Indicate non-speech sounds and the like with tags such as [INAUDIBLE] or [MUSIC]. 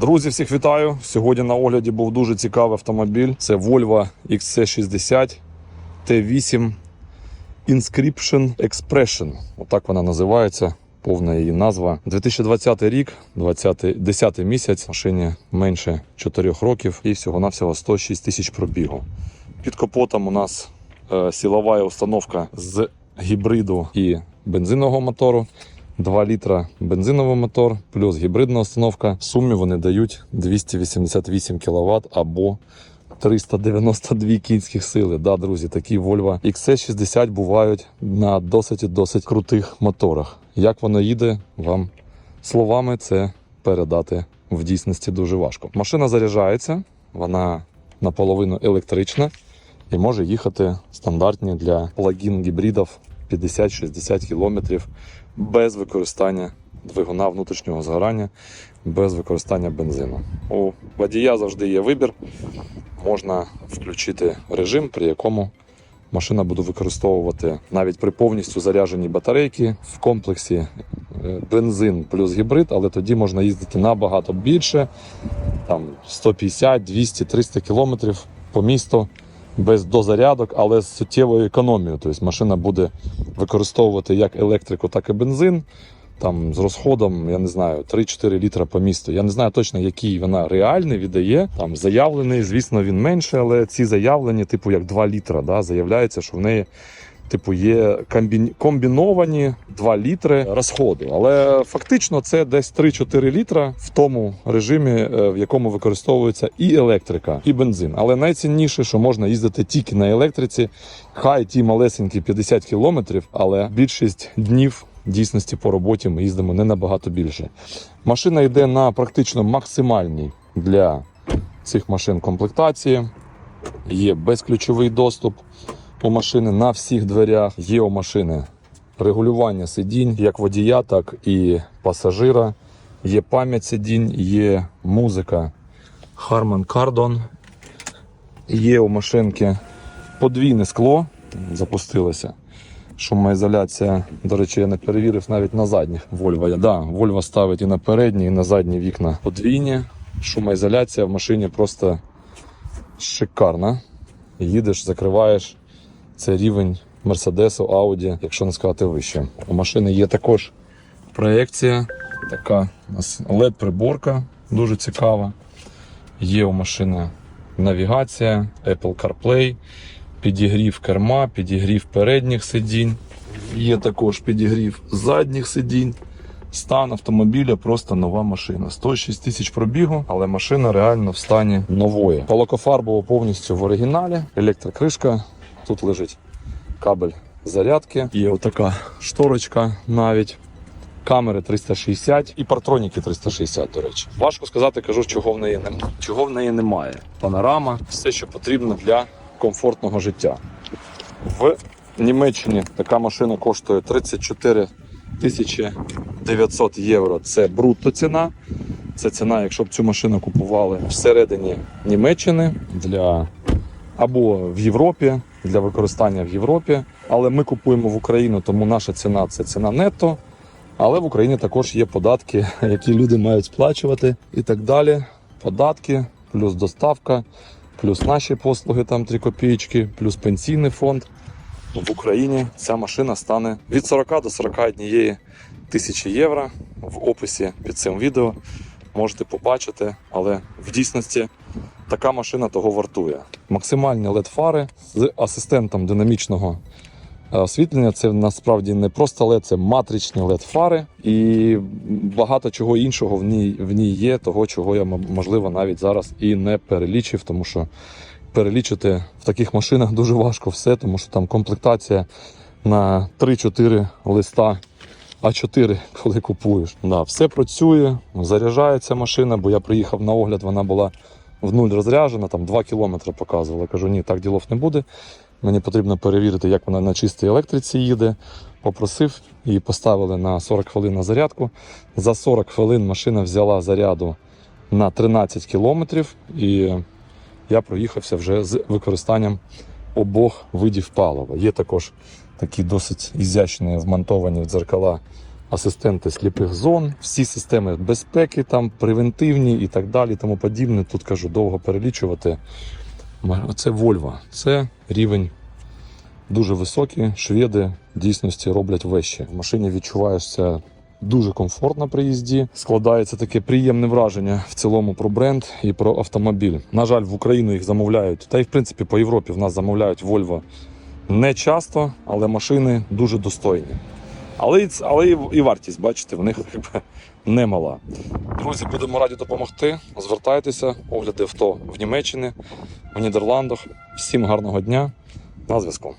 Друзі, всіх вітаю! Сьогодні на огляді був дуже цікавий автомобіль. Це Volvo XC60 T8 Inscription Expression. Отак вона називається. Повна її назва. 2020 рік, 20, 10 місяць. Машині менше 4 років і всього-навсього 106 тисяч пробігу. Під капотом у нас е, силова установка з гібриду і бензинового мотору. 2 літра бензиновий мотор плюс гібридна установка. В сумі вони дають 288 кВт або 392 кінських сили. Да, друзі, такі Volvo XC60 бувають на досить і досить крутих моторах. Як воно їде, вам словами це передати в дійсності дуже важко. Машина заряджається, вона наполовину електрична і може їхати стандартні для плагін гібридів 50-60 км без використання двигуна внутрішнього згорання, без використання бензину. У водія завжди є вибір. Можна включити режим, при якому машина буде використовувати навіть при повністю зарядженій батарейки в комплексі е, бензин плюс гібрид, але тоді можна їздити набагато більше, там 150, 200, 300 кілометрів по місту без дозарядок, але з суттєвою економією. Тобто машина буде використовувати як електрику, так і бензин. Там з розходом, я не знаю, 3-4 літра по місту. Я не знаю точно, який вона реальний віддає. Там заявлений, звісно, він менше, але ці заявлені, типу, як 2 літра. Да, заявляється, що в неї типу, є комбі... комбіновані 2 літри розходу. Але фактично це десь 3-4 літра в тому режимі, е, в якому використовується і електрика, і бензин. Але найцінніше, що можна їздити тільки на електриці, хай ті малесенькі 50 кілометрів, але більшість днів. Дійсності по роботі ми їздимо не набагато більше. Машина йде на практично максимальній для цих машин комплектації. Є безключовий доступ у машини на всіх дверях. Є у машини регулювання сидінь як водія, так і пасажира. Є пам'ять сидінь, є музика Harman Kardon. Є у машинки подвійне скло. Запустилося. Шумоізоляція, до речі, я не перевірив навіть на задніх Volvo. Я- Да, Volvo ставить і на передні, і на задні вікна подвійні. Шумоізоляція в машині просто шикарна. Їдеш, закриваєш. Це рівень Мерседесу, Audi, якщо не сказати вище. У машини є також проекція, така LED-приборка, дуже цікава. Є у машини навігація, Apple CarPlay, підігрів керма, підігрів передніх сидінь. Є також підігрів задніх сидінь. Стан автомобіля просто нова машина. 106 тисяч пробігу, але машина реально в стані нової. Полокофарбово повністю в оригіналі. Електрокришка. Тут лежить кабель зарядки. Є отака шторочка навіть. Камери 360 і партроніки 360, до речі. Важко сказати, кажу, чого в неї немає. Чого в неї немає. Панорама, все, що потрібно для комфортного життя. В Німеччині така машина коштує 34 тисячі 900 євро. Це брутто ціна. Це ціна, якщо б цю машину купували всередині Німеччини для або в Європі для використання в Європі. Але ми купуємо в Україну, тому наша ціна це ціна нетто. Але в Україні також є податки, [LAUGHS] які люди мають сплачувати і так далі. Податки, плюс доставка, плюс наші послуги, там 3 копійки, плюс пенсійний фонд. В Україні ця машина стане від 40 до 41 тисячі євро. В описі під цим відео можете побачити, але в дійсності така машина того вартує. Максимальні LED-фари з асистентом динамічного е, освітлення. Це насправді не просто LED, це матричні LED-фари і багато чого іншого в ній, в ній є, того, чого я можливо навіть зараз і не перелічив, тому що перелічити в таких машинах дуже важко все, тому що там комплектація на 3-4 листа А4, коли купуєш. Да, все працює, заряджається машина, бо я приїхав на огляд, вона була в нуль розряджена, там 2 кілометри показувала. Кажу, ні, так ділов не буде. Мені потрібно перевірити, як вона на чистій електриці їде. Попросив і поставили на 40 хвилин на зарядку. За 40 хвилин машина взяла заряду на 13 кілометрів, і я проїхався вже з використанням обох видів палива. Є також такі досить ізячні вмонтовані в дзеркала асистенти сліпих зон, всі системи безпеки, там превентивні і так далі, тому подібне. Тут кажу, довго перелічувати. Це Volvo, це рівень дуже високий. Шведи в дійсності роблять вещі. В машині відчуваєшся дуже комфортно при їзді. Складається таке приємне враження в цілому про бренд і про автомобіль. На жаль, в Україну їх замовляють, та й в принципі по Європі в нас замовляють Volvo не часто, але машини дуже достойні. Але, але і, і вартість, бачите, в них якби немала. Друзі, будемо раді допомогти. Звертайтеся, огляди авто в Німеччині, в Нідерландах. Всім гарного дня. На зв'язку.